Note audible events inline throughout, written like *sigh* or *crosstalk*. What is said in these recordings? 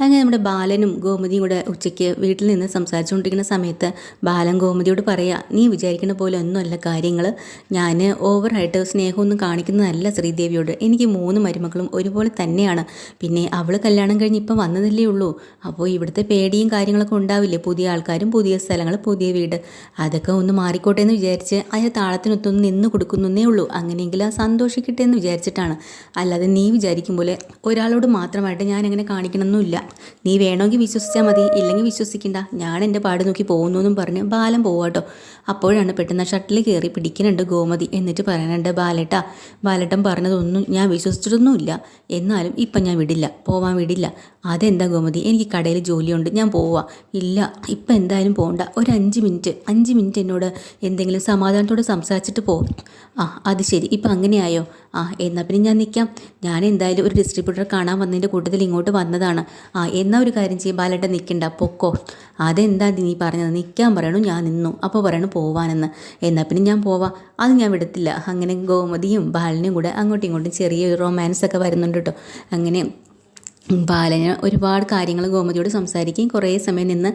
അങ്ങനെ നമ്മുടെ ബാലനും ഗോമതിയും കൂടെ ഉച്ചയ്ക്ക് വീട്ടിൽ നിന്ന് സംസാരിച്ചുകൊണ്ടിരിക്കുന്ന സമയത്ത് ബാലൻ ഗോമതിയോട് പറയുക നീ വിചാരിക്കുന്ന പോലെ ഒന്നുമല്ല കാര്യങ്ങൾ. ഞാൻ ഓവറായിട്ട് സ്നേഹമൊന്നും കാണിക്കുന്നതല്ല ശ്രീദേവിയോട്. എനിക്ക് മൂന്ന് മരുമക്കളും ഒരുപോലെ തന്നെയാണ്. പിന്നെ അവൾ കല്യാണം കഴിഞ്ഞ് ഇപ്പം വന്നതല്ലേ ഉള്ളൂ. അപ്പോൾ ഇവിടുത്തെ പേടിയും കാര്യങ്ങളൊക്കെ ഉണ്ടാവില്ലേ? പുതിയ ആൾക്കാരും പുതിയ സ്ഥലങ്ങൾ പുതിയ വീട്. അതൊക്കെ ഒന്ന് മാറിക്കോട്ടെ എന്ന് വിചാരിച്ച് അതിന് താളത്തിനൊത്തൊന്ന് നിന്ന് കൊടുക്കുന്നേ ഉള്ളൂ. അങ്ങനെയെങ്കിൽ ആ സന്തോഷിക്കട്ടെ എന്ന് വിചാരിച്ചിട്ടാണ്. അല്ലാതെ നീ വിചാരിക്കും പോലെ ഒരാളോട് മാത്രമായിട്ട് ഞാൻ അങ്ങനെ കാണിക്കണമെന്നില്ല നീ വേണമെങ്കിൽ വിശ്വസിച്ചാൽ മതി ഇല്ലെങ്കിൽ വിശ്വസിക്കണ്ട. ഞാൻ എന്റെ പാട് നോക്കി പോകുന്നു എന്നും പറഞ്ഞ് ബാലൻ പോവാട്ടോ അപ്പോഴാണ് പെട്ടെന്ന് ഷട്ടിൽ കയറി പിടിക്കുന്നുണ്ട് ഗോമതി. എന്നിട്ട് പറയാനുണ്ട് ബാലേട്ട ബാലേട്ടൻ പറഞ്ഞതൊന്നും ഞാൻ വിശ്വസിച്ചിട്ടൊന്നുമില്ല. എന്നാലും ഇപ്പം ഞാൻ വിടില്ല പോവാൻ വിടില്ല. അതെന്താ ഗോമതി? എനിക്ക് കടയിൽ ജോലിയുണ്ട് ഞാൻ പോവാ. ഇല്ല ഇപ്പം എന്തായാലും പോകണ്ട ഒരു അഞ്ച് മിനിറ്റ് അഞ്ച് മിനിറ്റ് എന്നോട് എന്തെങ്കിലും സമാധാനത്തോടെ സംസാരിച്ചിട്ട് പോകും ആ അത് ശരി. ഇപ്പം അങ്ങനെയായോ? ആ എന്നാൽ പിന്നെ ഞാൻ നിൽക്കാം ഞാൻ എന്തായാലും ഒരു ഡിസ്ട്രിബ്യൂട്ടർ കാണാൻ വന്നതിന്റെ കൂട്ടത്തിൽ ഇങ്ങോട്ട് വന്നതാണ്. ആ എന്നാ ഒരു കാര്യം ചെയ്യും ബാലേട്ട നിൽക്കണ്ട പൊക്കോ. അതെന്താ നീ പറഞ്ഞത്? നിൽക്കാൻ പറയണു ഞാൻ നിന്നു. അപ്പോൾ പറയണു പോവാനെന്ന്. എന്നാൽ പിന്നെ ഞാൻ പോവാം. അത് ഞാൻ വിടത്തില്ല. അങ്ങനെ ഗോമതിയും ബാലനും കൂടെ അങ്ങോട്ടും ഇങ്ങോട്ടും ചെറിയൊരു റൊമാൻസ് ഒക്കെ വരുന്നുണ്ട് കേട്ടോ അങ്ങനെ ബാലന് ഒരുപാട് കാര്യങ്ങൾ ഗോമതിയോട് സംസാരിക്കുകയും കുറേ സമയം നിന്ന്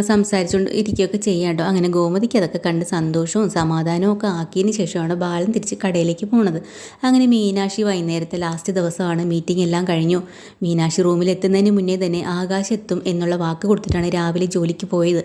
സംസാരിച്ചുകൊണ്ട് ഇരിക്കുകയൊക്കെ ചെയ്യാം കേട്ടോ അങ്ങനെ ഗോമതിക്ക് അതൊക്കെ കണ്ട് സന്തോഷവും സമാധാനവും ഒക്കെ ആക്കിയതിന് ശേഷമാണ് ബാലൻ തിരിച്ച് കടയിലേക്ക് പോണത്. അങ്ങനെ മീനാക്ഷി വൈകുന്നേരത്തെ ലാസ്റ്റ് ദിവസമാണ്. മീറ്റിംഗ് എല്ലാം കഴിഞ്ഞു. മീനാക്ഷി റൂമിൽ എത്തുന്നതിന് മുന്നേ തന്നെ ആകാശ് എത്തും എന്നുള്ള വാക്ക് കൊടുത്തിട്ടാണ് രാവിലെ ജോലിക്ക് പോയത്.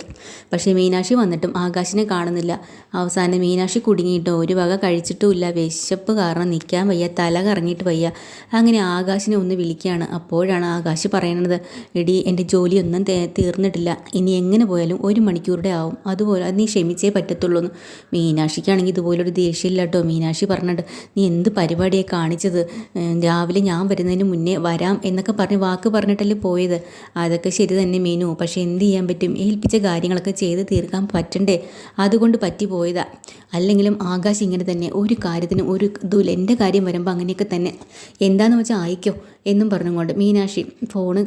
പക്ഷേ മീനാക്ഷി വന്നിട്ടും ആകാശിനെ കാണുന്നില്ല. അവസാനം മീനാക്ഷി കുടുങ്ങിയിട്ടോ ഒരു വക കഴിച്ചിട്ടുമില്ല. വിശപ്പ് കാരണം നിൽക്കാൻ വയ്യ തല കറങ്ങിയിട്ട് വയ്യ. അങ്ങനെ ആകാശിനെ ഒന്ന് വിളിക്കുകയാണ്. അപ്പോഴാണ് ആകാശ് പറയണത് എടി എന്റെ ജോലിയൊന്നും തീർന്നിട്ടില്ല. ഇനി എങ്ങനെ പോയാലും ഒരു മണിക്കൂറുടെ ആവും. അതുപോലെ അത് നീ ക്ഷമിച്ചേ പറ്റത്തുള്ളൂ എന്ന് മീനാക്ഷിക്കാണെങ്കിൽ ഇതുപോലൊരു ദേഷ്യമില്ല കേട്ടോ മീനാക്ഷി പറഞ്ഞിട്ട് നീ എന്ത് പരിപാടിയെ കാണിച്ചത്? രാവിലെ ഞാൻ വരുന്നതിന് മുന്നേ വരാം എന്നൊക്കെ പറഞ്ഞ് വാക്ക് പറഞ്ഞിട്ടല്ലേ പോയത്. അതൊക്കെ ശരി തന്നെ മീനു. പക്ഷേ എന്ത് ചെയ്യാൻ പറ്റും? ഏൽപ്പിച്ച കാര്യങ്ങളൊക്കെ ചെയ്ത് തീർക്കാൻ പറ്റണ്ടേ? അതുകൊണ്ട് പറ്റിപ്പോയതാ അല്ലെങ്കിലും ആകാശ് ഇങ്ങനെ തന്നെ ഒരു കാര്യത്തിന് ഒരു ഇതുമില്ല. എന്റെ കാര്യം വരുമ്പോൾ അങ്ങനെയൊക്കെ തന്നെ. എന്താണെന്ന് വെച്ചാൽ ആയിക്കോ എന്നും പറഞ്ഞുകൊണ്ട് മീനാക്ഷി ഫോണ്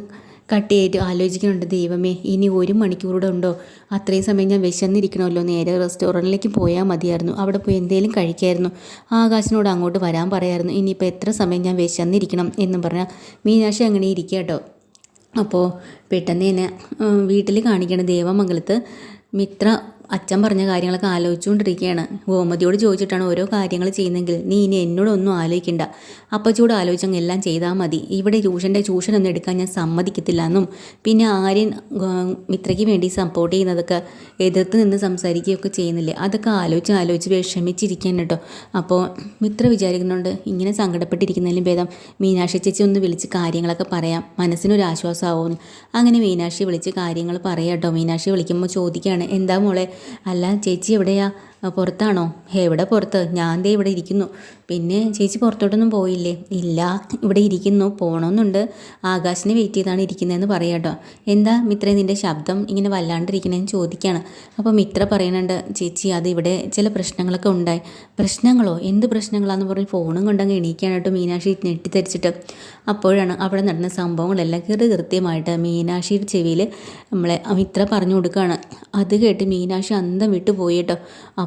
കട്ട് ചെയ്തിട്ട് ആലോചിക്കുന്നുണ്ട് ദൈവമേ ഇനി ഒരു മണിക്കൂറൂടെ ഉണ്ടോ? അത്രയും സമയം ഞാൻ വിശന്നിരിക്കണമല്ലോ നേരെ റെസ്റ്റോറന്റിലേക്ക് പോയാൽ മതിയായിരുന്നു. അവിടെ പോയി എന്തെങ്കിലും കഴിക്കായിരുന്നു. ആകാശിനോട് അങ്ങോട്ട് വരാൻ പറയായിരുന്നു ഇനിയിപ്പോൾ എത്ര സമയം ഞാൻ വിശന്നിരിക്കണം? എന്നും പറഞ്ഞാൽ മീനാക്ഷി അങ്ങനെ ഇരിക്കുക കേട്ടോ അപ്പോൾ പെട്ടെന്ന് തന്നെ വീട്ടിൽ കാണിക്കണ ദേവമംഗലത്ത് മിത്ര അച്ഛൻ പറഞ്ഞ കാര്യങ്ങളൊക്കെ ആലോചിച്ചുകൊണ്ടിരിക്കുകയാണ്. ഗോമതിയോട് ചോദിച്ചിട്ടാണ് ഓരോ കാര്യങ്ങൾ ചെയ്യുന്നതെങ്കിൽ നീ ഇനി എന്നോടൊന്നും ആലോചിക്കണ്ട. അപ്പച്ചോട് ആലോചിച്ചങ്ങ് എല്ലാം ചെയ്താൽ മതി. ഇവിടെ ട്യൂഷന്റെ ട്യൂഷനൊന്നും എടുക്കാൻ ഞാൻ സമ്മതിക്കത്തില്ല എന്നും. പിന്നെ ആര്യൻ മിത്രയ്ക്ക് വേണ്ടി സപ്പോർട്ട് ചെയ്യുന്നതൊക്കെ എതിർത്ത് നിന്ന് സംസാരിക്കുകയൊക്കെ ചെയ്യുന്നില്ലേ? അതൊക്കെ ആലോചിച്ച് ആലോചിച്ച് വിഷമിച്ചിരിക്കാൻ കേട്ടോ. അപ്പോൾ മിത്ര വിചാരിക്കുന്നുണ്ട് ഇങ്ങനെ സങ്കടപ്പെട്ടിരിക്കുന്നതിലും ഭേദം മീനാക്ഷി ചേച്ചി ഒന്ന് വിളിച്ച് കാര്യങ്ങളൊക്കെ പറയാം. മനസ്സിനൊരു ആശ്വാസമാവും അങ്ങനെ മീനാക്ഷി വിളിച്ച് കാര്യങ്ങൾ പറയാം കേട്ടോ. മീനാക്ഷി വിളിക്കുമ്പോൾ ചോദിക്കുകയാണ് എന്താ മോളെ അല്ല ചേച്ചി എവിടെയാ? പുറത്താണോ? എവിടെ പുറത്ത്? ഞാൻ ദേ ഇവിടെ ഇരിക്കുന്നു. പിന്നെ ചേച്ചി പുറത്തോട്ടൊന്നും പോയില്ലേ? ഇല്ല ഇവിടെ ഇരിക്കുന്നു. പോകണമെന്നുണ്ട് ആകാശിനെ വെയിറ്റ് ചെയ്താണ് ഇരിക്കുന്നതെന്ന് പറയാം കേട്ടോ. എന്താ മിത്ര നിന്റെ ശബ്ദം ഇങ്ങനെ വല്ലാണ്ടിരിക്കണേന്ന് ചോദിക്കുകയാണ് അപ്പോൾ മിത്ര പറയുന്നുണ്ട് ചേച്ചി അത് ഇവിടെ ചില പ്രശ്നങ്ങളൊക്കെ ഉണ്ടായി. പ്രശ്നങ്ങളോ? എന്ത് പ്രശ്നങ്ങളാന്ന് പറഞ്ഞ് ഫോണും കൊണ്ടങ്ങ് എണീക്കുകയാണ് കേട്ടോ മീനാക്ഷി ഞെട്ടിത്തരിച്ചിട്ട് അപ്പോഴാണ് അവിടെ നടന്ന സംഭവങ്ങളെല്ലാം കൃതി കൃത്യമായിട്ട് മീനാക്ഷിയുടെ ചെവിയിൽ നമ്മളെ മിത്ര പറഞ്ഞു കൊടുക്കുകയാണ്. അത് കേട്ട് മീനാക്ഷി അന്തം വിട്ടു പോയി കേട്ടോ.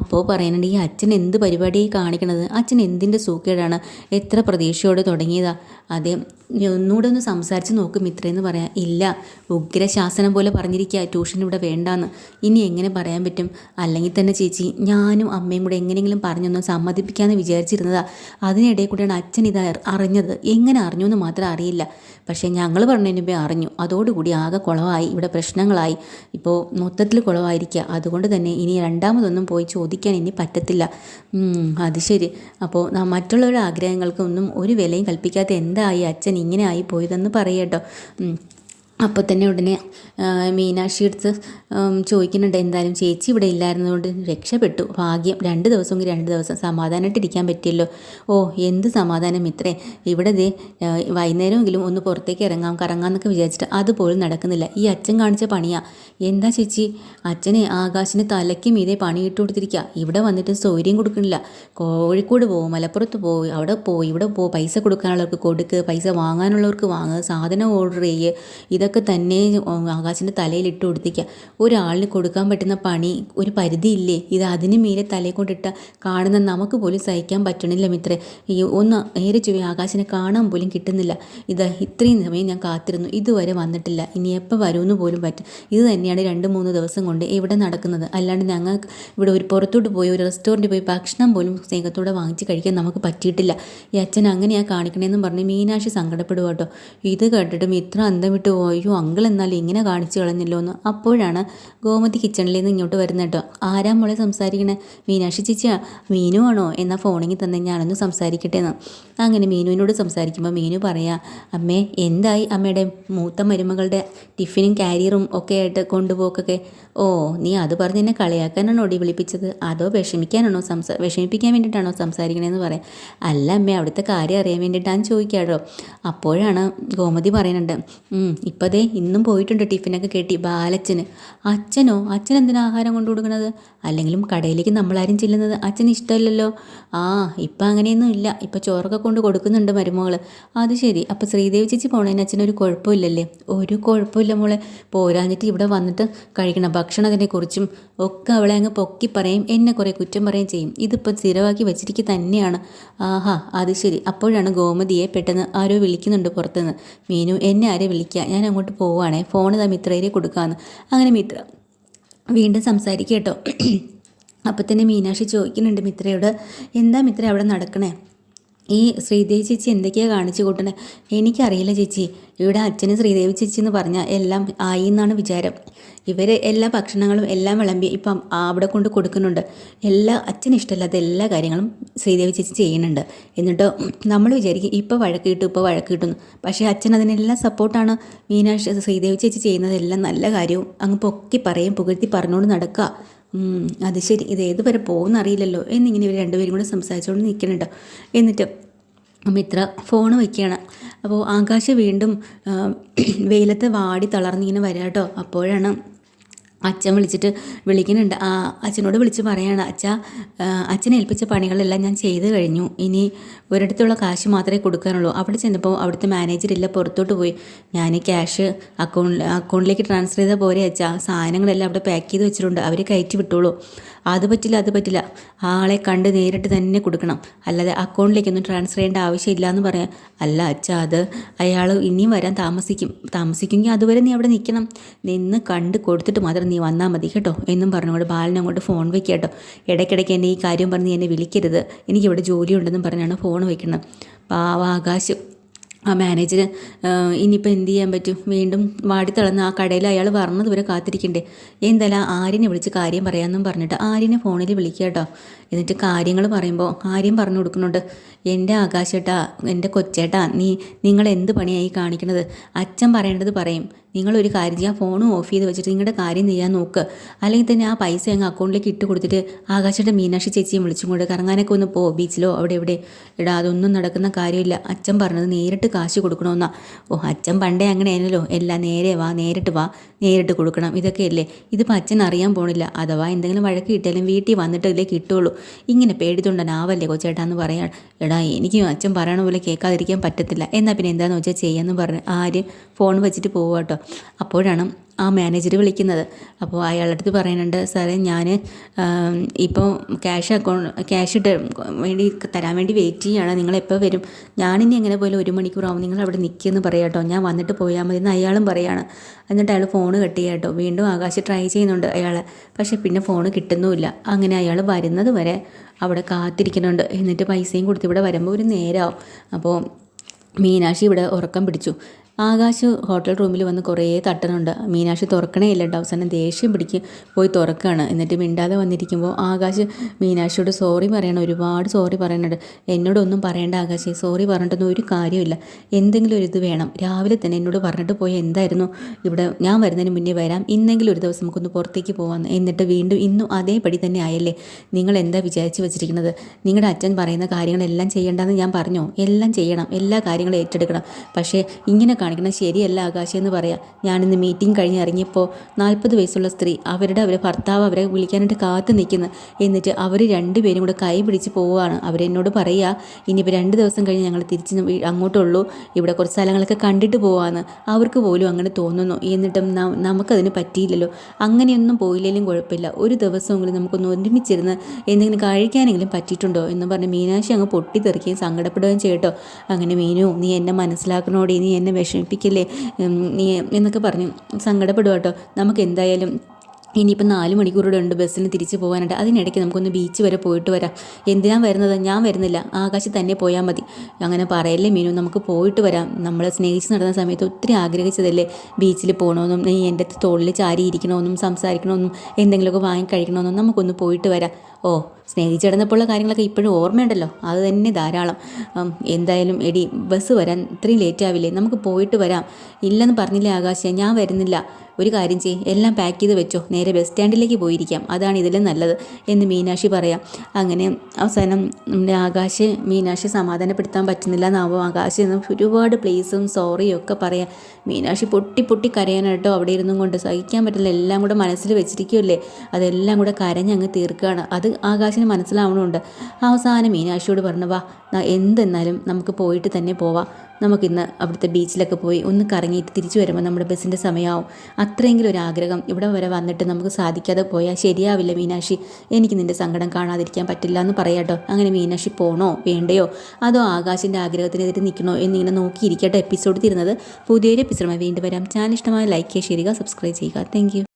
അപ്പോൾ പറയുന്നുണ്ട് ഈ അച്ഛൻ എന്ത് പരിപാടി കാണിക്കണത്? അച്ഛൻ എന്തിന്റെ സൂക്കേടാണ്? എത്ര പ്രതീക്ഷയോടെ തുടങ്ങിയതാ? അതേ ഒന്നുകൂടെ ഒന്ന് സംസാരിച്ച് നോക്കും ഇത്രയെന്ന് പറയാം. ഇല്ല ഉഗ്രശാസനം പോലെ പറഞ്ഞിരിക്കുക ട്യൂഷൻ ഇവിടെ വേണ്ടാന്ന്. ഇനി എങ്ങനെ പറയാൻ പറ്റും? അല്ലെങ്കിൽ തന്നെ ചേച്ചി ഞാനും അമ്മയും കൂടെ എങ്ങനെയെങ്കിലും പറഞ്ഞൊന്ന് സമ്മതിപ്പിക്കാമെന്ന് വിചാരിച്ചിരുന്നതാ. അതിനിടയിൽ കൂടെയാണ് അച്ഛൻ ഇത് അറിഞ്ഞത്. എങ്ങനെ അറിഞ്ഞു എന്ന് മാത്രം അറിയില്ല. പക്ഷേ ഞങ്ങൾ പറഞ്ഞതിന് മുമ്പേ അറിഞ്ഞു. അതോടുകൂടി ആകെ കുളമായി ഇവിടെ പ്രശ്നങ്ങളായി. ഇപ്പോൾ മൊത്തത്തിൽ കുളമായിരിക്കുക അതുകൊണ്ട് തന്നെ ഇനി രണ്ടാമതൊന്നും പോയി ചോദിക്കാൻ ഇനി പറ്റത്തില്ല. അത് ശരി. അപ്പോൾ മറ്റുള്ളവരുടെ ആഗ്രഹങ്ങൾക്കൊന്നും ഒരു വിലയും കൽപ്പിക്കാത്ത എന്തായി അച്ഛൻ ഇങ്ങനെ ആയി പോയതെന്ന് പറയട്ടോ അപ്പോൾ തന്നെ ഉടനെ മീനാക്ഷി എടുത്ത് ചോദിക്കുന്നുണ്ട് എന്തായാലും ചേച്ചി ഇവിടെ ഇല്ലായിരുന്നതുകൊണ്ട് രക്ഷപ്പെട്ടു. ഭാഗ്യം രണ്ട് ദിവസമെങ്കിൽ രണ്ട് ദിവസം സമാധാനമായിട്ടിരിക്കാൻ പറ്റിയല്ലോ. ഓ എന്ത് സമാധാനം ഇത്രേ. ഇവിടെ ദേ വൈകുന്നേരമെങ്കിലും ഒന്ന് പുറത്തേക്ക് ഇറങ്ങാം കറങ്ങാമെന്നൊക്കെ വിചാരിച്ചിട്ട് അതുപോലും നടക്കുന്നില്ല. ഈ അച്ഛൻ കാണിച്ച പണിയാ. എന്താ ചേച്ചി? അച്ഛനെ ആകാശിന് തലയ്ക്ക് മീതെ പണിയിട്ട് കൊടുത്തിരിക്കുക ഇവിടെ വന്നിട്ട് സൗകര്യം കൊടുക്കുന്നില്ല. കോഴിക്കോട് പോകും മലപ്പുറത്ത് പോകും അവിടെ പോയി ഇവിടെ പോ. പൈസ കൊടുക്കാനുള്ളവർക്ക് കൊടുക്ക് പൈസ വാങ്ങാനുള്ളവർക്ക് വാങ്ങുക സാധനം ഓർഡർ ചെയ്യുക ഇതൊക്കെ ഇതൊക്കെ തന്നെ ആകാശിന്റെ തലയിൽ ഇട്ട് കൊടുത്തിക്കുക ഒരാളിന് കൊടുക്കാൻ പറ്റുന്ന പണി ഒരു പരിധിയില്ലേ? ഇത് അതിന് മേലെ തലയിൽ കൊണ്ടിട്ട കാണുന്ന നമുക്ക് പോലും സഹിക്കാൻ പറ്റണില്ല മിത്രേ. ഈ ഒന്ന് നേരെ ചൊവ്വ ആകാശിനെ കാണാൻ പോലും കിട്ടുന്നില്ല. ഇത് ഇത്രയും സമയം ഞാൻ കാത്തിരുന്നു. ഇതുവരെ വന്നിട്ടില്ല. ഇനി എപ്പോൾ വരുമെന്ന് പോലും പറ്റും ഇത് തന്നെയാണ് രണ്ട് മൂന്ന് ദിവസം കൊണ്ട് ഇവിടെ നടക്കുന്നത്. അല്ലാണ്ട് ഞങ്ങൾക്ക് ഇവിടെ ഒരു പുറത്തോട്ട് പോയി ഒരു റെസ്റ്റോറന്റ് പോയി ഭക്ഷണം പോലും സ്നേഹത്തോടെ വാങ്ങിച്ച് കഴിക്കാൻ നമുക്ക് പറ്റിയിട്ടില്ല. ഈ അച്ഛൻ അങ്ങനെയാ കാണിക്കണേന്നും പറഞ്ഞ് മീനാക്ഷി സങ്കടപ്പെടുക കേട്ടോ ഇത് കേട്ടിട്ടും ഇത്ര അന്തം വിട്ടു പോയോ. അങ്കിൾ എന്നാലും ഇങ്ങനെ കാണിച്ചു കളഞ്ഞല്ലോ എന്ന് അപ്പോഴാണ് ഗോമതി കിച്ചണിൽ നിന്ന് ഇങ്ങോട്ട് വരുന്നത് കേട്ടോ. ആരാ മോളെ സംസാരിക്കണേ? മീനാക്ഷി ചേച്ചിയാ? മീനു ആണോ? എന്നാൽ ഫോണിങ്ങി തന്നെ ഞാനൊന്ന് സംസാരിക്കട്ടെ എന്ന് അങ്ങനെ മീനുവിനോട് സംസാരിക്കുമ്പോൾ മീനു പറയാ അമ്മേ എന്തായി അമ്മയുടെ മൂത്ത മരുമകളുടെ ടിഫിനും കാരിയറും ഒക്കെ ആയിട്ട് കൊണ്ടുപോക്കൊക്കെ? ഓ നീ അത് പറഞ്ഞ് എന്നെ കളിയാക്കാനാണോ ഓടി വിളിപ്പിച്ചത്? അതോ വിഷമിക്കാനാണോ സംസാ വിഷമിപ്പിക്കാൻ വേണ്ടിയിട്ടാണോ സംസാരിക്കണേന്ന് പറയാം. അല്ല അമ്മേ അവിടുത്തെ കാര്യം അറിയാൻ വേണ്ടിയിട്ടാണ് ചോദിക്കാടോ അപ്പോഴാണ് ഗോമതി പറയുന്നുണ്ട് ഇപ്പം ദേ ഇന്നും പോയിട്ടുണ്ട് ടിഫിനൊക്കെ കെട്ടി ബാലച്ചന്. അച്ഛനോ? അച്ഛൻ എന്തിനാ ആഹാരം കൊണ്ടു കൊടുക്കണത്? അല്ലെങ്കിലും കടയിലേക്ക് നമ്മളാരും ചെല്ലുന്നത് അച്ഛന് ഇഷ്ടമല്ലല്ലോ. ആ ഇപ്പം അങ്ങനെയൊന്നും ഇല്ല. ഇപ്പം ചോറൊക്കെ കൊണ്ട് കൊടുക്കുന്നുണ്ട് മരുമകൾ അത് ശരി. അപ്പം ശ്രീദേവി ചേച്ചി പോണതിന് അച്ഛനൊരു കുഴപ്പമില്ലല്ലേ? ഒരു കുഴപ്പമില്ല മോളെ. പോരാഞ്ഞിട്ട് ഇവിടെ വന്നിട്ട് കഴിക്കണം. ഭക്ഷണത്തിനെക്കുറിച്ചും ഒക്കെ അവളെ അങ്ങ് പൊക്കി പറയും. എന്നെ കുറേ കുറ്റം പറയും ചെയ്യും. ഇതിപ്പോൾ സ്ഥിരമാക്കി വെച്ചിരിക്കുക തന്നെയാണ്. ആഹാ അത് ശരി. അപ്പോഴാണ് ഗോമതിയെ പെട്ടെന്ന് ആരോ വിളിക്കുന്നുണ്ട് പുറത്തുനിന്ന്. മീനു എന്നെ ആരെ വിളിക്കുക? ഞാൻ അങ്ങോട്ട് പോവുകയാണേ. ഫോൺ ഇതാ മിത്രയിൽ കൊടുക്കാമെന്ന് അങ്ങനെ മിത്ര വീണ്ടും സംസാരിക്കുക കേട്ടോ *clears throat* അപ്പം തന്നെ മീനാക്ഷി ചോദിക്കുന്നുണ്ട് മിത്രയോട് എന്താ മിത്ര അവിടെ നടക്കണേ? ഈ ശ്രീദേവി ചേച്ചി എന്തൊക്കെയാണ് കാണിച്ചു കൂട്ടണേ എനിക്കറിയില്ല ചേച്ചി. ഇവിടെ അച്ഛന് ശ്രീദേവി ചേച്ചി എന്ന് പറഞ്ഞാൽ എല്ലാം ആയി എന്നാണ് വിചാരം. ഇവർ എല്ലാ ഭക്ഷണങ്ങളും എല്ലാം വിളമ്പി ഇപ്പം അവിടെ കൊണ്ട് കൊടുക്കുന്നുണ്ട്. എല്ലാ അച്ഛന് ഇഷ്ടമല്ലാത്ത എല്ലാ കാര്യങ്ങളും ശ്രീദേവി ചേച്ചി ചെയ്യുന്നുണ്ട്. എന്നിട്ട് നമ്മൾ വിചാരിക്കും ഇപ്പോൾ വഴക്ക് കിട്ടും ഇപ്പോൾ വഴക്ക് കിട്ടുന്നു പക്ഷേ അച്ഛൻ അതിനെല്ലാം സപ്പോർട്ടാണ്. മീനാക്ഷി ശ്രീദേവി ചേച്ചി ചെയ്യുന്നതെല്ലാം നല്ല കാര്യവും. അങ്ങ് പൊക്കി പറയും പുകഴ്ത്തി പറഞ്ഞുകൊണ്ട് നടക്കുക അത് ശരി. ഇത് ഏതുവരെ പോകുമെന്നറിയില്ലല്ലോ എന്നിങ്ങനെ ഇവർ രണ്ടുപേരും കൂടെ സംസാരിച്ചുകൊണ്ട് നിൽക്കുന്നുണ്ട്. എന്നിട്ട് മിത്ര ഫോൺ വയ്ക്കുകയാണ് അപ്പോൾ ആകാശ് വീണ്ടും വെയിലത്ത് വാടി തളർന്നിങ്ങനെ വരാം കേട്ടോ അപ്പോഴാണ് അച്ഛൻ വിളിച്ചിട്ട് വിളിക്കുന്നുണ്ട്. ആ അച്ഛനോട് വിളിച്ച് പറയാണ് അച്ഛ അച്ഛനെ ഏൽപ്പിച്ച പണികളെല്ലാം ഞാൻ ചെയ്തു കഴിഞ്ഞു. ഇനി ഒരിടത്തുള്ള കാശ് മാത്രമേ കൊടുക്കാനുള്ളൂ. അവിടെ ചെന്നപ്പോൾ അവിടുത്തെ മാനേജർ ഇല്ല പുറത്തോട്ട് പോയി. ഞാൻ ക്യാഷ് അക്കൗണ്ട് അക്കൗണ്ടിലേക്ക് ട്രാൻസ്ഫർ ചെയ്താൽ പോരെ അച്ഛാ സാധനങ്ങളെല്ലാം അവിടെ പാക്ക് ചെയ്ത് വെച്ചിട്ടുണ്ട്. അവർ കയറ്റി വിട്ടോളൂ. അത് പറ്റില്ല അത് പറ്റില്ല. ആളെ കണ്ട് നേരിട്ട് തന്നെ കൊടുക്കണം. അല്ലാതെ അക്കൗണ്ടിലേക്കൊന്നും ട്രാൻസ്ഫർ ചെയ്യേണ്ട ആവശ്യമില്ല എന്ന് പറയാം. അല്ല അച്ഛാ അത് അയാൾ ഇനിയും വരാൻ താമസിക്കും. താമസിക്കുമെങ്കിൽ അതുവരെ നീ അവിടെ നിൽക്കണം. നിന്ന് കണ്ട് കൊടുത്തിട്ട് മാത്രം നീ വന്നാൽ മതി കേട്ടോ എന്നും പറഞ്ഞുകൊണ്ട് ബാലൻ അങ്ങോട്ട് ഫോൺ വെക്കുക കേട്ടോ. ഇടയ്ക്കിടയ്ക്ക് എന്നെ ഈ കാര്യം പറഞ്ഞ് എന്നെ വിളിക്കരുത്. എനിക്കിവിടെ ജോലിയുണ്ടെന്നും പറഞ്ഞാണ് ഫോൺ വയ്ക്കുന്നത് പാവ ആകാശം. ആ മാനേജർ ഇനിയിപ്പോൾ എന്ത് ചെയ്യാൻ പറ്റും? വീണ്ടും വാടിത്തളന്ന് ആ കടയിൽ അയാൾ പറഞ്ഞത് വരെ കാത്തിരിക്കണ്ടേ? എന്തായാലും ആര്യനെ വിളിച്ച് കാര്യം പറയാമെന്നും പറഞ്ഞിട്ട് ആര്യനെ ഫോണിൽ വിളിക്കുക കേട്ടോ എന്നിട്ട് കാര്യങ്ങൾ പറയുമ്പോൾ ആര്യം പറഞ്ഞു കൊടുക്കുന്നുണ്ട്. എന്റെ ആകാശേട്ടാ എന്റെ കൊച്ചേട്ടാ നീ നിങ്ങൾ എന്ത് പണിയായി കാണിക്കണത്? അച്ഛൻ പറയേണ്ടത് പറയും. നിങ്ങളൊരു കാര്യം ചെയ്യാം. ഫോണും ഓഫ് ചെയ്ത് വെച്ചിട്ട് നിങ്ങളുടെ കാര്യം ചെയ്യാൻ നോക്ക്. അല്ലെങ്കിൽ തന്നെ ആ പൈസ അങ്ങ് അക്കൗണ്ടിലേക്ക് ഇട്ട് കൊടുത്തിട്ട് ആകാശേട്ടൻ മീനാക്ഷി ചേച്ചിയും വിളിച്ചും കൊണ്ട് കറങ്ങാനൊക്കെ ഒന്ന് പോ ബീച്ചിലോ അവിടെ എവിടെ. ഇടാ അതൊന്നും നടക്കുന്ന കാര്യമില്ല. അച്ഛൻ പറഞ്ഞത് നേരിട്ട് കാശ് കൊടുക്കണമെന്നാ. ഓ അച്ഛൻ പണ്ടേ അങ്ങനെയാണല്ലോ എല്ലാം നേരെ വാ നേരിട്ട് വാ നേരിട്ട് കൊടുക്കണം. ഇതൊക്കെയല്ലേ? ഇതിപ്പോൾ അച്ഛൻ അറിയാൻ പോണില്ല. അഥവാ എന്തെങ്കിലും വഴക്ക് കിട്ടിയാലും വീട്ടിൽ വന്നിട്ടല്ലേ കിട്ടുള്ളൂ. ഇങ്ങനെ പേടിത്തുണ്ടനാവല്ലേ കൊച്ചേട്ടാ എന്ന് പറയാൻ. എടാ എനിക്ക് അച്ഛൻ പറയണ പോലെ കേൾക്കാതിരിക്കാൻ പറ്റത്തില്ല. എന്നാൽ പിന്നെ എന്താണെന്ന് വെച്ചാൽ ചെയ്യാമെന്ന് പറഞ്ഞ് ആര് ഫോൺ വെച്ചിട്ട് പോവാട്ടോ അപ്പോഴാണ് ആ മാനേജർ വിളിക്കുന്നത്. അപ്പോൾ അയാളുടെ അടുത്ത് പറയുന്നുണ്ട് സാറേ ഞാൻ ഇപ്പോൾ ക്യാഷ് അക്കൗണ്ട് ക്യാഷ് വേണ്ടി തരാൻ വേണ്ടി വെയിറ്റ് ചെയ്യുകയാണ് നിങ്ങൾ എപ്പോൾ വരും? ഞാനിനി എങ്ങനെ പോലും ഒരു മണിക്കൂറാവും നിങ്ങൾ അവിടെ നിൽക്കുമെന്ന് പറയാം കേട്ടോ. ഞാൻ വന്നിട്ട് പോയാൽ മതി എന്ന് അയാളും പറയാണ്. എന്നിട്ട് അയാൾ ഫോൺ കട്ട് കേട്ടോ. വീണ്ടും ആകാശ് ട്രൈ ചെയ്യുന്നുണ്ട് അയാൾ പക്ഷേ പിന്നെ ഫോൺ കിട്ടുന്നുമില്ല. അങ്ങനെ അയാൾ വരുന്നത് വരെ അവിടെ കാത്തിരിക്കുന്നുണ്ട്. എന്നിട്ട് പൈസയും കൊടുത്ത് ഇവിടെ വരുമ്പോൾ ഒരു നേരമാവും അപ്പോൾ മീനാക്ഷി ഇവിടെ ഉറക്കം പിടിച്ചു. ആകാശ് ഹോട്ടൽ റൂമിൽ വന്ന് കുറേ തട്ടനുണ്ട് മീനാക്ഷി തുറക്കണേ ഇല്ല. അവസാനം ദേഷ്യം പിടിക്ക് പോയി തുറക്കുകയാണ് എന്നിട്ട് മിണ്ടാതെ വന്നിരിക്കുമ്പോൾ ആകാശ് മീനാക്ഷിയോട് സോറി പറയണം ഒരുപാട് സോറി പറയുന്നുണ്ട് എന്നോടൊന്നും പറയേണ്ട ആകാശ് സോറി പറഞ്ഞിട്ടൊന്നും ഒരു കാര്യമില്ല എന്തെങ്കിലും ഒരു ഇത് വേണം. രാവിലെ തന്നെ എന്നോട് പറഞ്ഞിട്ട് പോയി എന്തായിരുന്നു? ഇവിടെ ഞാൻ വരുന്നതിന് മുന്നേ വരാം. ഇന്നെങ്കിലും ഒരു ദിവസം നമുക്കൊന്ന് പുറത്തേക്ക് പോകാം എന്നിട്ട് വീണ്ടും ഇന്നും അതേപടി തന്നെ ആയല്ലേ? നിങ്ങൾ എന്താ വിചാരിച്ച് വെച്ചിരിക്കുന്നത്? നിങ്ങളുടെ അച്ഛൻ പറയുന്ന കാര്യങ്ങളെല്ലാം ചെയ്യേണ്ടതെന്ന് ഞാൻ പറഞ്ഞോ? എല്ലാം ചെയ്യണം. എല്ലാ കാര്യങ്ങളും ഏറ്റെടുക്കണം. പക്ഷേ ഇങ്ങനെ കാണിക്കണം ശരിയല്ല ആകാശം എന്ന് പറയാം. ഞാനിന്ന് മീറ്റിംഗ് കഴിഞ്ഞ് ഇറങ്ങിയപ്പോൾ നാൽപ്പത് വയസ്സുള്ള സ്ത്രീ അവരുടെ അവരെ ഭർത്താവ് അവരെ വിളിക്കാനായിട്ട് കാത്തു നിൽക്കുന്നു എന്നിട്ട് അവർ രണ്ടുപേരും കൂടെ കൈ പിടിച്ച് പോവുകയാണ്. അവരെന്നോട് പറയുക ഇനിയിപ്പോൾ രണ്ട് ദിവസം കഴിഞ്ഞ് ഞങ്ങൾ തിരിച്ച് അങ്ങോട്ടുള്ളൂ. ഇവിടെ കുറച്ച് സ്ഥലങ്ങളൊക്കെ കണ്ടിട്ട് പോവാന്ന്. അവർക്ക് പോലും അങ്ങനെ തോന്നുന്നു. എന്നിട്ടും നമുക്കതിന് പറ്റിയില്ലല്ലോ. അങ്ങനെയൊന്നും പോയില്ലെങ്കിലും കുഴപ്പമില്ല. ഒരു ദിവസമെങ്കിലും നമുക്കൊന്ന് ഒരുമിച്ചിരുന്ന് എന്തെങ്കിലും കഴിക്കാനെങ്കിലും പറ്റിയിട്ടുണ്ടോ? എന്ന് പറഞ്ഞ് മീനാശി അങ്ങ് പൊട്ടിത്തെറിക്കുകയും സങ്കടപ്പെടുകയും ചെയ്യട്ടോ അങ്ങനെ മീനു നീ എന്നെ മനസ്സിലാക്കണോടി നീ എന്നെ വിഷമിപ്പിക്കില്ലേ നീ എന്നൊക്കെ പറഞ്ഞു. സങ്കടപ്പെടുക കേട്ടോ നമുക്ക് എന്തായാലും ഇനിയിപ്പോൾ നാല് മണിക്കൂറോടെ ഉണ്ട് ബസ്സിന് തിരിച്ചു പോകാനായിട്ട്. അതിനിടയ്ക്ക് നമുക്കൊന്ന് ബീച്ച് വരെ പോയിട്ട് വരാം. എന്തിനാ വരുന്നത്? ഞാൻ വരുന്നില്ല. ആകാശ് തന്നെ പോയാൽ മതി. അങ്ങനെ പറയല്ലേ മീനു. നമുക്ക് പോയിട്ട് വരാം. നമ്മൾ സ്നേഹിച്ച് നടന്ന സമയത്ത് ഒത്തിരി ആഗ്രഹിച്ചതല്ലേ? ബീച്ചിൽ പോകണമെന്നും നീ എന്റെ തോളിൽ ചാരി ഇരിക്കണമെന്നും സംസാരിക്കണമെന്നും എന്തെങ്കിലുമൊക്കെ വാങ്ങി കഴിക്കണമെന്നും നമുക്കൊന്ന് പോയിട്ട് വരാം. ഓ സ്നേഹിച്ചിടന്നപ്പോഴുള്ള കാര്യങ്ങളൊക്കെ ഇപ്പോഴും ഓർമ്മയുണ്ടല്ലോ. അത് തന്നെ ധാരാളം. എന്തായാലും എടി ബസ് വരാൻ ഇത്രയും ലേറ്റ് ആവില്ലേ? നമുക്ക് പോയിട്ട് വരാം. ഇല്ലെന്ന് പറഞ്ഞില്ലേ ആകാശ? ഞാൻ വരുന്നില്ല. ഒരു കാര്യം ചെയ് എല്ലാം പാക്ക് ചെയ്ത് വെച്ചോ. നേരെ ബസ് സ്റ്റാൻഡിലേക്ക് പോയിരിക്കാം. അതാണ് ഇതിലും നല്ലത് എന്ന് മീനാക്ഷി പറയാം. അങ്ങനെ അവസാനം നമ്മുടെ ആകാശ് മീനാക്ഷി സമാധാനപ്പെടുത്താൻ പറ്റുന്നില്ല എന്നാവും ആകാശ്. ഒരുപാട് പ്ലേസും സോറിയും ഒക്കെ പറയാം. മീനാക്ഷി പൊട്ടി പൊട്ടി കരയാനായിട്ടോ അവിടെ ഇരുന്നും കൊണ്ട്. സഹിക്കാൻ പറ്റില്ല. എല്ലാം കൂടെ മനസ്സിൽ വെച്ചിരിക്കുമല്ലേ അതെല്ലാം കൂടെ കരഞ്ഞങ്ങ് തീർക്കുകയാണ്. അത് ആകാശിന് മനസ്സിലാവണമുണ്ട് അവസാനം മീനാക്ഷിയോട് പറഞ്ഞു വാ എന്തെന്നാലും നമുക്ക് പോയിട്ട് തന്നെ പോവാം. നമുക്കിന്ന് അവിടുത്തെ ബീച്ചിലൊക്കെ പോയി ഒന്ന് കറങ്ങിയിട്ട് തിരിച്ചു വരുമ്പോൾ നമ്മുടെ ബസ്സിന്റെ സമയമാവും. അത്രയെങ്കിലും ഒരു ആഗ്രഹം ഇവിടെ വരെ വന്നിട്ട് നമുക്ക് സാധിക്കാതെ പോയാൽ ശരിയാവില്ല മീനാക്ഷി. എനിക്ക് നിന്റെ സങ്കടം കാണാതിരിക്കാൻ പറ്റില്ല എന്ന് പറയാട്ടോ അങ്ങനെ മീനാക്ഷി പോണോ? വേണ്ടയോ? അതോ ആകാശിന്റെ ആഗ്രഹത്തിനെതിരെ നിൽക്കണോ? എന്നിങ്ങനെ നോക്കിയിരിക്കട്ടെ എപ്പിസോഡ് തീരുന്നത്. പുതിയൊരു എപ്പിസോഡുമായി വീണ്ടും വരാം. ചാനൽ ഇഷ്ടമായ ലൈക്ക് ചെയ്യുക സബ്സ്ക്രൈബ് ചെയ്യുക. താങ്ക്